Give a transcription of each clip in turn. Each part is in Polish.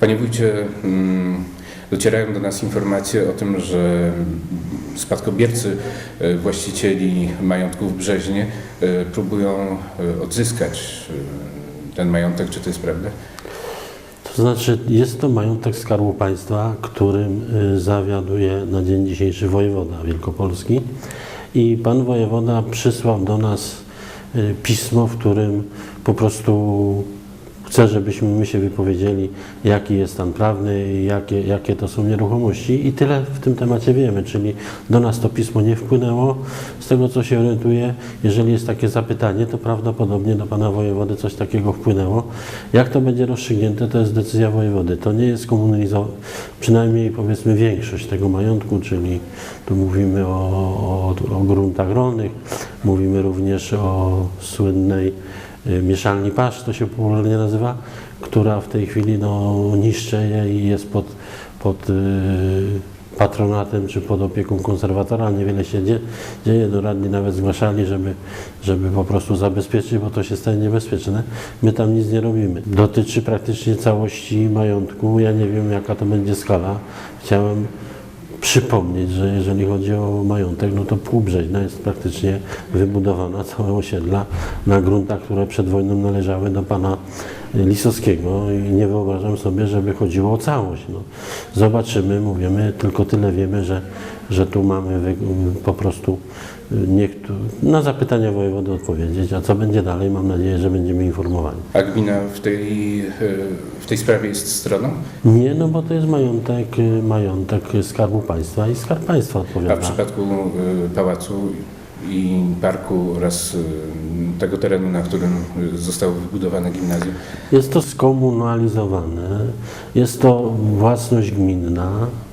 Panie wójcie, mm, docierają do nas informacje o tym, że spadkobiercy e, właścicieli majątków w Brzeźnie e, próbują e, odzyskać ten majątek. Czy to jest prawda? To znaczy, jest to majątek Skarbu Państwa, którym zawiaduje na dzień dzisiejszy wojewoda wielkopolski. I pan wojewoda przysłał do nas pismo, w którym po prostu chce, żebyśmy my się wypowiedzieli, jaki jest stan prawny, jakie, jakie to są nieruchomości i tyle w tym temacie wiemy, czyli do nas to pismo nie wpłynęło. Z tego, co się orientuję, jeżeli jest takie zapytanie, to prawdopodobnie do pana wojewody coś takiego wpłynęło. Jak to będzie rozstrzygnięte, to jest decyzja wojewody. To nie jest komunalizowane, przynajmniej powiedzmy większość tego majątku, czyli tu mówimy o, o, o gruntach rolnych, mówimy również o słynnej mieszalni pasz, to się popularnie nazywa, która w tej chwili no, niszczeje i jest pod, pod y, patronatem czy pod opieką konserwatora. Niewiele się dzie, dzieje. No, radni nawet zgłaszali, żeby, żeby po prostu zabezpieczyć, bo to się staje niebezpieczne. My tam nic nie robimy. Dotyczy praktycznie całości majątku. Ja nie wiem, jaka to będzie skala. Chciałem przypomnieć, że jeżeli chodzi o majątek, no to Półbrzeźna jest praktycznie wybudowana, całe osiedla na gruntach, które przed wojną należały do pana Lisowskiego i nie wyobrażam sobie, żeby chodziło o całość. No. Zobaczymy, mówimy, tylko tyle wiemy, że, że tu mamy po prostu tu, na zapytania wojewody odpowiedzieć, a co będzie dalej, mam nadzieję, że będziemy informowani. A gmina w tej, e, w tej sprawie jest stroną? Nie, no bo to jest majątek, y, majątek Skarbu Państwa i Skarb Państwa A odpowiada. w przypadku pałacu i parku oraz tego terenu, na którym zostało wybudowane gimnazjum, Jest to skomunalizowane, jest to własność gminna,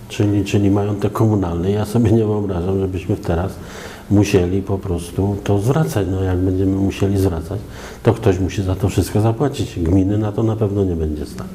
czyli, czyli majątek komunalny. Ja sobie nie wyobrażam, żebyśmy teraz musieli po prostu to zwracać. No jak będziemy musieli zwracać, to ktoś musi za to wszystko zapłacić. Gminy na to na pewno nie będzie stać.